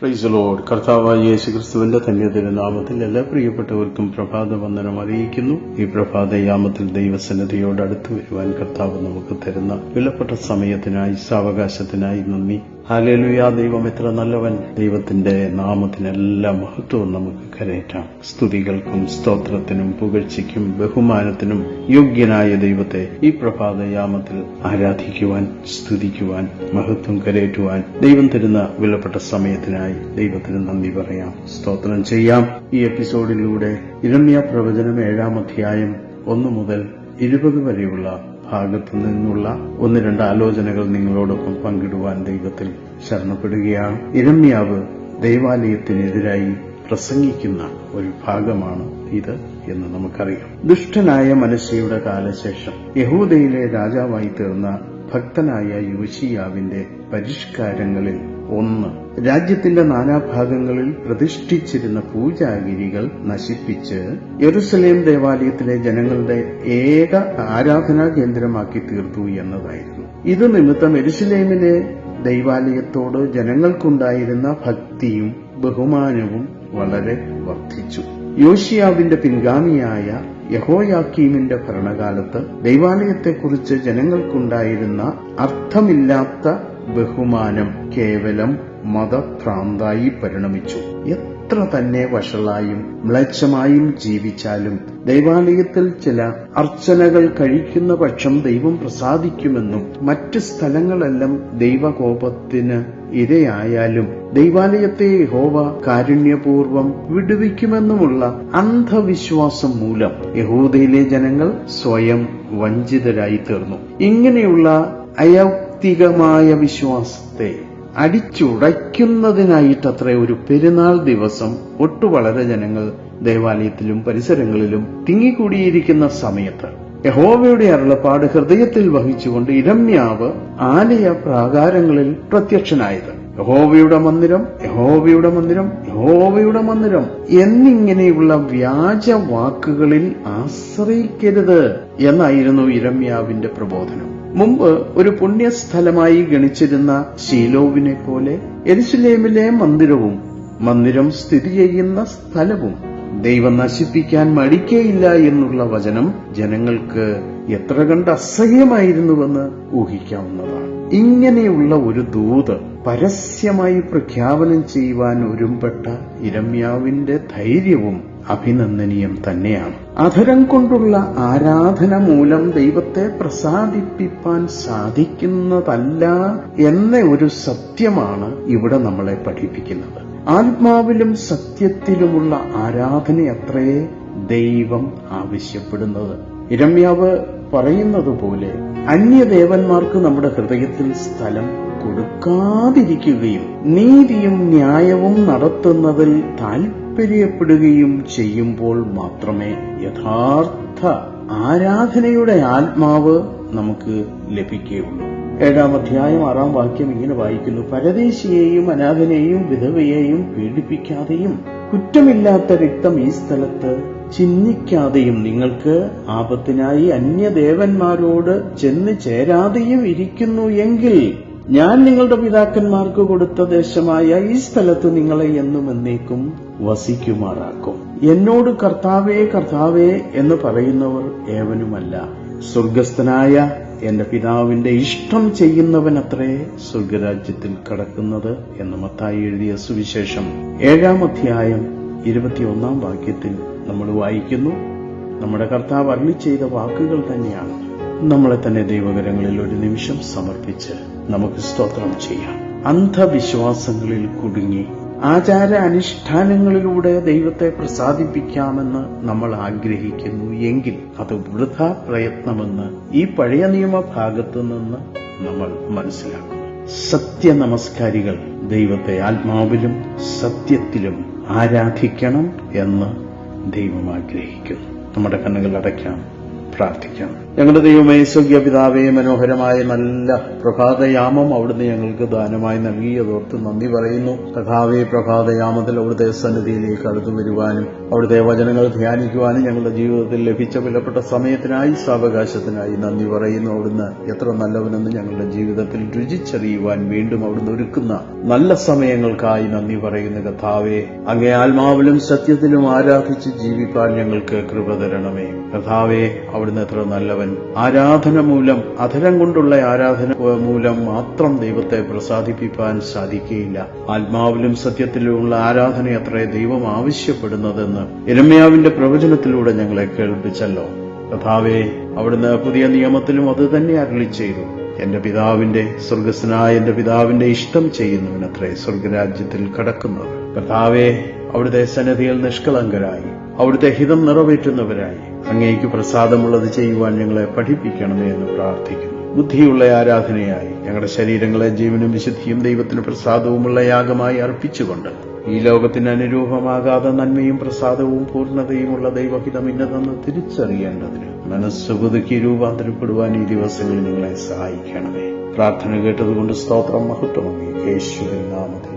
Price load കർത്താവായ യേശു ക്രിസ്തുവിന്റെ ധന്യതയുടെ നാമത്തിൽ എല്ലാ പ്രിയപ്പെട്ടവർക്കും പ്രഭാത വന്ദനം അറിയിക്കുന്നു. ഈ പ്രഭാത യാമത്തിൽ ദൈവസന്നിധിയോട് അടുത്തു വരുവാൻ കർത്താവ് നമുക്ക് തരുന്ന വിലപ്പെട്ട സമയത്തിനായി സാവകാശത്തിനായി നന്ദി. ഹാലേലുയാ ദൈവം എത്ര നല്ലവൻ. ദൈവത്തിന്റെ നാമത്തിനെല്ലാം മഹത്വവും നമുക്ക് കരയറ്റാം. സ്തുതികൾക്കും സ്തോത്രത്തിനും പുകഴ്ചയ്ക്കും ബഹുമാനത്തിനും യോഗ്യനായ ദൈവത്തെ ഈ പ്രഭാതയാമത്തിൽ ആരാധിക്കുവാൻ സ്തുതിക്കുവാൻ മഹത്വം കരയറ്റുവാൻ ദൈവം തരുന്ന വിലപ്പെട്ട സമയത്തിനായി ദൈവത്തിന് നന്ദി പറയാം. സ്തോത്രം ചെയ്യാം. ഈ എപ്പിസോഡിലൂടെ ഇരമ്യ പ്രവചനം ഏഴാം അധ്യായം ഒന്നു മുതൽ ഇരുപത് വരെയുള്ള ഭാഗത്തു നിന്നുള്ള ഒന്ന് രണ്ട് ആലോചനകൾ നിങ്ങളോടൊപ്പം പങ്കിടുവാൻ ദൈവത്തിൽ ശരണപ്പെടുകയാണ്. ഇരമ്യാവ് ദൈവാലയത്തിനെതിരായി പ്രസംഗിക്കുന്ന ഒരു ഭാഗമാണ് ഇത് എന്ന് നമുക്കറിയാം. ദുഷ്ടനായ മനസ്സിയുടെ കാലശേഷം യഹൂദയിലെ രാജാവായി തീർന്ന ഭക്തനായ യോശിയാവിന്റെ പരിഷ്കാരങ്ങളിൽ ഒന്ന്. രാജ്യത്തിന്റെ നാനാഭാഗങ്ങളിൽ പ്രതിഷ്ഠിച്ചിരുന്ന പൂജാഗിരികൾ നശിപ്പിച്ച് യെറുസലേം ദേവാലയത്തിലെ ജനങ്ങളുടെ ഏക ആരാധനാ കേന്ദ്രമാക്കി തീർത്തു എന്നതായിരുന്നു. ഇത് നിമിത്തം എരുസലേമിലെ ദൈവാലയത്തോട് ജനങ്ങൾക്കുണ്ടായിരുന്ന ഭക്തിയും ബഹുമാനവും വളരെ വർദ്ധിച്ചു. യോഷിയാവിന്റെ പിൻഗാമിയായ യഹോയാക്കീമിന്റെ ഭരണകാലത്ത് ദൈവാലയത്തെക്കുറിച്ച് ജനങ്ങൾക്കുണ്ടായിരുന്ന അർത്ഥമില്ലാത്ത ബഹുമാനം കേവലം മതഭ്രാന്തായി പരിണമിച്ചു. എത്ര തന്നെ വഷളായും മ്ലേച്ഛമായും ജീവിച്ചാലും ദൈവാലയത്തിൽ ചില അർച്ചനകൾ കഴിക്കുന്ന പക്ഷം ദൈവം പ്രസാദിക്കുമെന്നും മറ്റ് സ്ഥലങ്ങളെല്ലാം ദൈവകോപത്തിന് ഇരയായാലും ദൈവാലയത്തെ യഹോവ കാരുണ്യപൂർവം വിടുവിക്കുമെന്നുമുള്ള അന്ധവിശ്വാസം മൂലം യഹൂദയിലെ ജനങ്ങൾ സ്വയം വഞ്ചിതരായി തീർന്നു ഇങ്ങനെയുള്ള അയൗക്തികമായ വിശ്വാസത്തെ അടിച്ചുടയ്ക്കുന്നതിനായിട്ടത്രേ ഒരു പെരുന്നാൾ ദിവസം ഒട്ടു വളരെ ജനങ്ങൾ ദേവാലയത്തിലും പരിസരങ്ങളിലും തിങ്ങിക്കൂടിയിരിക്കുന്ന സമയത്ത് യഹോവയുടെ അരുളപ്പാട് ഹൃദയത്തിൽ വഹിച്ചുകൊണ്ട് ഇരമ്യാവ് ആലയ പ്രാകാരങ്ങളിൽ പ്രത്യക്ഷനായത്. യഹോവയുടെ മന്ദിരം യഹോവയുടെ മന്ദിരം യഹോവയുടെ മന്ദിരം എന്നിങ്ങനെയുള്ള വ്യാജ വാക്കുകളിൽ ആശ്രയിക്കരുത് എന്നായിരുന്നു ഇരമ്യാവിന്റെ പ്രബോധനം. മുമ്പ് ഒരു പുണ്യസ്ഥലമായി ഗണിച്ചിരുന്ന ശീലോവിനെ പോലെ എരുസലേമിലെ മന്ദിരവും മന്ദിരം സ്ഥിതി ചെയ്യുന്ന സ്ഥലവും ദൈവം നശിപ്പിക്കാൻ മടിക്കേയില്ല എന്നുള്ള വചനം ജനങ്ങൾക്ക് എത്ര കണ്ട് അസഹ്യമായിരുന്നുവെന്ന് ഊഹിക്കാവുന്നതാണ്. ഇങ്ങനെയുള്ള ഒരു ദൂത് പരസ്യമായി പ്രഖ്യാപനം ചെയ്യുവാൻ ഒരുമ്പെട്ട ഇരമ്യാവിന്റെ ധൈര്യവും അഭിനന്ദനീയം തന്നെയാണ്. അധരം കൊണ്ടുള്ള ആരാധന മൂലം ദൈവത്തെ പ്രസാദിപ്പിക്കാൻ സാധിക്കുന്നതല്ല എന്ന ഒരു സത്യമാണ് ഇവിടെ നമ്മളെ പഠിപ്പിക്കുന്നത്. ആത്മാവിലും സത്യത്തിലുമുള്ള ആരാധനയത്രേ ദൈവം ആവശ്യപ്പെടുന്നത്. ഇരമ്യാവ് പറയുന്നത് പോലെ അന്യദേവന്മാർക്ക് നമ്മുടെ ഹൃദയത്തിൽ സ്ഥലം കൊടുക്കാതിരിക്കുകയും നീതിയും ന്യായവും നടത്തുന്നതിൽ താൽപര്യപ്പെടുകയും ചെയ്യുമ്പോൾ മാത്രമേ യഥാർത്ഥ ആരാധനയുടെ ആത്മാവ് നമുക്ക് ലഭിക്കുകയുള്ളൂ. ഏഴാം അധ്യായം ആറാം വാക്യം ഇങ്ങനെ വായിക്കുന്നു. പരദേശിയെയും അനാഥനെയും വിധവയെയും പീഡിപ്പിക്കാതെയും കുറ്റമില്ലാത്ത രക്തം ഈ സ്ഥലത്ത് ചിഹ്നിക്കാതെയും നിങ്ങൾക്ക് ആപത്തിനായി അന്യദേവന്മാരോട് ചെന്ന് ചേരാതെയും ഇരിക്കുന്നു എങ്കിൽ ഞാൻ നിങ്ങളുടെ പിതാക്കന്മാർക്ക് കൊടുത്ത ദേശമായ ഈ സ്ഥലത്ത് നിങ്ങളെ എന്നും എന്നേക്കും വസിക്കുമാറാക്കും. എന്നോട് കർത്താവേ കർത്താവേ എന്ന് പറയുന്നവർ ഏവനുമല്ല. സ്വർഗസ്ഥനായ എന്റെ പിതാവിന്റെ ഇഷ്ടം ചെയ്യുന്നവനത്രേ സ്വർഗരാജ്യത്തിൽ കടക്കുന്നത് എന്ന് മത്തായി എഴുതിയ സുവിശേഷം ഏഴാം അധ്യായം ഇരുപത്തിയൊന്നാം വാക്യത്തിൽ നമ്മൾ വായിക്കുന്നു. നമ്മുടെ കർത്താവ് അരുളി ചെയ്ത വാക്കുകൾ തന്നെയാണ്. നമ്മളെ തന്നെ ദൈവകരങ്ങളിൽ ഒരു നിമിഷം സമർപ്പിച്ച് നമുക്ക് സ്തോത്രം ചെയ്യാം. അന്ധവിശ്വാസങ്ങളിൽ കുടുങ്ങി ആചാര അനുഷ്ഠാനങ്ങളിലൂടെ ദൈവത്തെ പ്രസാദിപ്പിക്കാമെന്ന് നമ്മൾ ആഗ്രഹിക്കുന്നു എങ്കിൽ അത് വൃഥ പ്രയത്നമെന്ന് ഈ പഴയ നിയമ ഭാഗത്ത് നിന്ന് നമ്മൾ മനസ്സിലാക്കുന്നു. സത്യനമസ്കാരികൾ ദൈവത്തെ ആത്മാവിലും സത്യത്തിലും ആരാധിക്കണം എന്ന് ദൈവം ആഗ്രഹിക്കുന്നു. നമ്മുടെ കണ്ണുകൾ അടയ്ക്കാം പ്രാർത്ഥിക്കാം. ഞങ്ങളുടെ ദൈവമേ സ്വഗ്യപിതാവേ മനോഹരമായ നല്ല പ്രഭാതയാമം അവിടുന്ന് ഞങ്ങൾക്ക് ദാനമായി നൽകിയതോർത്ത് നന്ദി പറയുന്നു. കഥാവേ പ്രഭാതയാമത്തിൽ അവിടുത്തെ സന്നിധിയിലേക്ക് അടുത്തു വരുവാനും അവിടുത്തെ വചനങ്ങൾ ധ്യാനിക്കുവാനും ഞങ്ങളുടെ ജീവിതത്തിൽ ലഭിച്ച വിലപ്പെട്ട സമയത്തിനായി സാവകാശത്തിനായി നന്ദി പറയുന്നു. അവിടുന്ന് എത്ര നല്ലവനെന്ന് ഞങ്ങളുടെ ജീവിതത്തിൽ രുചിച്ചറിയുവാൻ വീണ്ടും അവിടുന്ന് ഒരുക്കുന്ന നല്ല സമയങ്ങൾക്കായി നന്ദി പറയുന്ന. കഥാവേ അങ്ങേ ആത്മാവിലും സത്യത്തിലും ആരാധിച്ച് ജീവിപ്പാൻ ഞങ്ങൾക്ക് കൃപ തരണമേ. കഥാവേ അവിടുന്ന് എത്ര നല്ലവൻ ആരാധന മൂലം അധരം കൊണ്ടുള്ള ആരാധന മൂലം മാത്രം ദൈവത്തെ പ്രസാദിപ്പിക്കാൻ സാധിക്കുകയില്ല. ആത്മാവിലും സത്യത്തിലുമുള്ള ആരാധന അത്രേ ദൈവം ആവശ്യപ്പെടുന്നതെന്ന് ഇരമ്യാവിന്റെ പ്രവചനത്തിലൂടെ ഞങ്ങളെ കേൾപ്പിച്ചല്ലോ. കഥാവേ അവിടുന്ന് പുതിയ നിയമത്തിലും അത് തന്നെ അരളി ചെയ്തു. എന്റെ പിതാവിന്റെ സ്വർഗസ്നായ എന്റെ പിതാവിന്റെ ഇഷ്ടം ചെയ്യുന്നവനത്രേ സ്വർഗരാജ്യത്തിൽ കടക്കുന്നത്. കർത്താവെ അവിടുത്തെ സന്നദ്ധിയിൽ നിഷ്കളങ്കരായി. അവിടുത്തെ ഹിതം നിറവേറ്റുന്നവരായി. അങ്ങേക്ക് പ്രസാദമുള്ളത് ചെയ്യുവാൻ ഞങ്ങളെ പഠിപ്പിക്കണമേ എന്ന് പ്രാർത്ഥിക്കുന്നു. ബുദ്ധിയുള്ള ആരാധനയായി ഞങ്ങളുടെ ശരീരങ്ങളെ ജീവനും വിശുദ്ധിയും ദൈവത്തിന് പ്രസാദവുമുള്ള യാഗമായി അർപ്പിച്ചുകൊണ്ട് ഈ ലോകത്തിന് അനുരൂപമാകാതെ നന്മയും പ്രസാദവും പൂർണതയുമുള്ള ദൈവഹിതം ഇന്നതെന്ന് തിരിച്ചറിയേണ്ടതിന് മനസ്സ് പുതുക്കി രൂപാന്തരപ്പെടുവാൻ ഈ ദിവസങ്ങളിൽ നിങ്ങളെ സഹായിക്കണമേ. പ്രാർത്ഥന കേട്ടതുകൊണ്ട് സ്തോത്രം മഹത്വമേ യേശുവിൻ നാമത്തിൽ.